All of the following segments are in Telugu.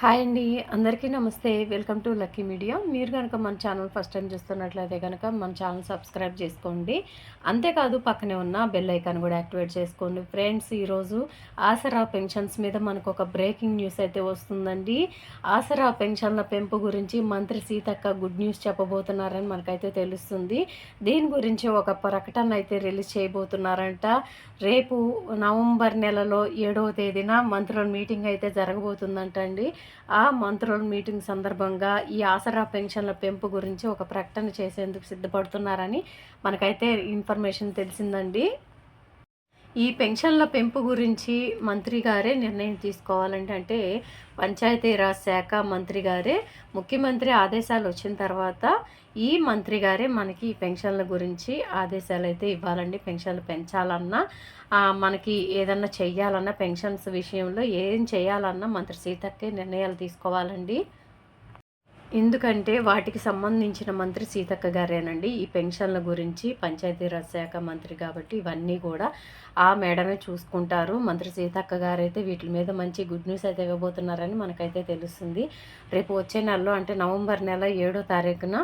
హాయ్ అండి. అందరికీ నమస్తే. Welcome to lucky media. మీరు కనుక మన ఛానల్ ఫస్ట్ టైం చూస్తున్నట్లయితే కనుక మన ఛానల్ సబ్స్క్రైబ్ చేసుకోండి. అంతేకాదు పక్కనే ఉన్న బెల్ ఐకాన్ కూడా యాక్టివేట్ చేసుకోండి. ఫ్రెండ్స్ ఈరోజు ఆసరా పెన్షన్స్ మీద మనకు ఒక బ్రేకింగ్ న్యూస్ అయితే వస్తుందండి. ఆసరా పెన్షన్ల పెంపు గురించి మంత్రి సీతక్క గుడ్ న్యూస్ చెప్పబోతున్నారని మనకైతే తెలుస్తుంది. దీని గురించి ఒక ప్రకటన అయితే రిలీజ్ చేయబోతున్నారంట. రేపు నవంబర్ నెలలో ఏడవ తేదీన మంత్రుల మీటింగ్ అయితే జరగబోతుందంట అండి ఆ మంత్రుల మీటింగ్ సందర్భంగా ఈ ఆసరా పెన్షన్ల పెంపు గురించి ఒక ప్రకటన చేసేందుకు సిద్ధపడుతున్నారని మనకైతే ఇన్ఫర్మేషన్ తెలిసిందండి. ఈ పెన్షన్ల పెంపు గురించి మంత్రి గారే నిర్ణయం తీసుకోవాలంటే అంటే పంచాయతీరాజ్ శాఖ మంత్రి గారే ముఖ్యమంత్రి ఆదేశాలు వచ్చిన తర్వాత ఈ మంత్రి గారే మనకి ఈ పెన్షన్ల గురించి ఆదేశాలు అయితే ఇవ్వాలండి. పెన్షన్లు పెంచాలన్నా మనకి ఏదన్నా చెయ్యాలన్నా పెన్షన్స్ విషయంలో ఏం చేయాలన్నా మంత్రి సీతక్కే నిర్ణయాలు తీసుకోవాలండి. ఎందుకంటే వాటికి సంబంధించిన మంత్రి సీతక్క గారేనండి. ఈ పెన్షన్ల గురించి పంచాయతీరాజ్ శాఖ మంత్రి కాబట్టి ఇవన్నీ కూడా ఆ మేడమే చూసుకుంటారు. మంత్రి సీతక్క గారైతే వీటి మీద మంచి గుడ్ న్యూస్ అయితే ఇవ్వబోతున్నారని మనకైతే తెలుస్తుంది. రేపు వచ్చే నెలలో అంటే నవంబర్ నెల ఏడో తారీఖున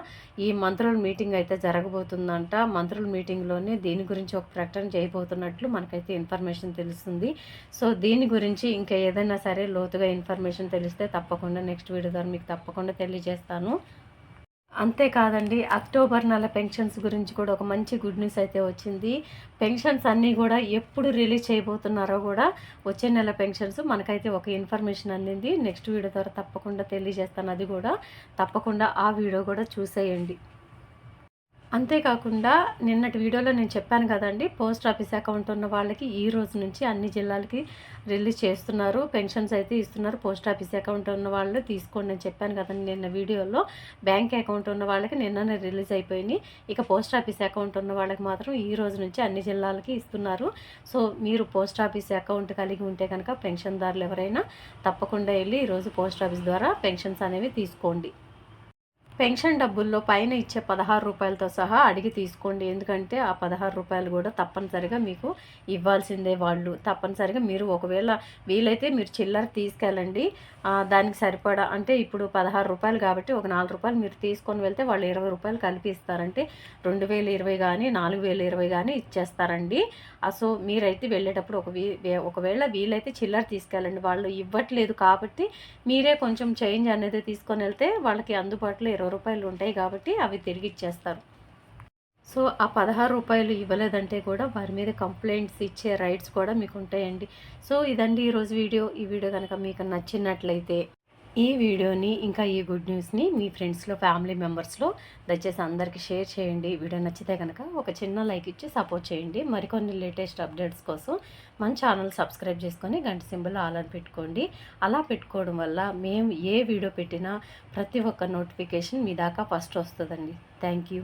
ఈ మంత్రుల మీటింగ్ అయితే జరగబోతుందంట. మంత్రుల మీటింగ్లోనే దీని గురించి ఒక ప్రకటన చేయబోతున్నట్లు మనకైతే ఇన్ఫర్మేషన్ తెలుస్తుంది. సో దీని గురించి ఇంకా ఏదైనా సరే లోతుగా ఇన్ఫర్మేషన్ తెలిస్తే తప్పకుండా నెక్స్ట్ వీడియో ద్వారా మీకు తప్పకుండా తెలియజేస్తాను. చేస్తాను. అంతేకాదండి అక్టోబర్ నెల పెన్షన్స్ గురించి కూడా ఒక మంచి గుడ్ న్యూస్ అయితే వచ్చింది. పెన్షన్స్ అన్నీ కూడా ఎప్పుడు రిలీజ్ చేయబోతున్నారో కూడా వచ్చే నెల పెన్షన్స్ మనకైతే ఒక ఇన్ఫర్మేషన్ అందింది. నెక్స్ట్ వీడియో ద్వారా తప్పకుండా తెలియజేస్తాను. అది కూడా తప్పకుండా ఆ వీడియో కూడా చూసేయండి. అంతేకాకుండా నిన్నటి వీడియోలో నేను చెప్పాను కదండి పోస్ట్ ఆఫీస్ అకౌంట్ ఉన్న వాళ్ళకి ఈ రోజు నుంచి అన్ని జిల్లాలకి రిలీజ్ చేస్తున్నారు పెన్షన్స్ అయితే ఇస్తున్నారు పోస్ట్ ఆఫీస్ అకౌంట్ ఉన్న వాళ్ళు తీసుకోండి నేను చెప్పాను కదండి నిన్న వీడియోలో. బ్యాంక్ అకౌంట్ ఉన్న వాళ్ళకి నిన్ననే రిలీజ్ అయిపోయినాయి. ఇక పోస్ట్ ఆఫీస్ అకౌంట్ ఉన్న వాళ్ళకి మాత్రం ఈ రోజు నుంచి అన్ని జిల్లాలకి ఇస్తున్నారు. సో మీరు పోస్ట్ ఆఫీస్ అకౌంట్ కలిగి ఉంటే కనుక పెన్షన్దారులు ఎవరైనా తప్పకుండా వెళ్ళి ఈరోజు పోస్ట్ ఆఫీస్ ద్వారా పెన్షన్స్ అనేవి తీసుకోండి. పెన్షన్ డబ్బుల్లో పైన ఇచ్చే పదహారు రూపాయలతో సహా అడిగి తీసుకోండి. ఎందుకంటే ఆ పదహారు రూపాయలు కూడా తప్పనిసరిగా మీకు ఇవ్వాల్సిందే వాళ్ళు. తప్పనిసరిగా మీరు ఒకవేళ వీలైతే మీరు చిల్లర తీసుకెళ్ళండి. దానికి సరిపడా అంటే ఇప్పుడు పదహారు రూపాయలు కాబట్టి ఒక నాలుగు రూపాయలు మీరు తీసుకొని వెళ్తే వాళ్ళు ఇరవై రూపాయలు కలిపి ఇస్తారంటే రెండు వేల ఇరవై కానీ నాలుగు వేల ఇరవై కానీ ఇచ్చేస్తారండి. సో మీరైతే వెళ్ళేటప్పుడు ఒక ఒకవేళ వీలైతే చిల్లర తీసుకెళ్ళండి. వాళ్ళు ఇవ్వట్లేదు కాబట్టి మీరే కొంచెం చేంజ్ అనేది తీసుకొని వెళ్తే వాళ్ళకి అందుబాటులో ఇరవై రూపాయలు ఉంటాయి కాబట్టి అవి తిరిగి ఇచ్చేస్తారు. సో ఆ పదహారు రూపాయలు ఇవ్వలేదంటే కూడా వారి మీద కంప్లైంట్స్ ఇచ్చే రైట్స్ కూడా మీకు ఉంటాయండి సో ఇదండి ఈరోజు వీడియో. ఈ వీడియో కనుక మీకు నచ్చినట్లయితే ఈ వీడియోని ఇంకా ఈ గుడ్ న్యూస్ని మీ ఫ్రెండ్స్లో ఫ్యామిలీ మెంబర్స్లో దయచేసి అందరికీ షేర్ చేయండి. వీడియో నచ్చితే కనుక ఒక చిన్న లైక్ ఇచ్చి సపోర్ట్ చేయండి. మరికొన్ని లేటెస్ట్ అప్డేట్స్ కోసం మన ఛానల్ సబ్స్క్రైబ్ చేసుకొని గంట సింబల్ ఆల్ అని పెట్టుకోండి. అలా పెట్టుకోవడం వల్ల మేము ఏ వీడియో పెట్టినా ప్రతి ఒక్క నోటిఫికేషన్ మీ దాకా ఫస్ట్ వస్తుందండి. Thank you.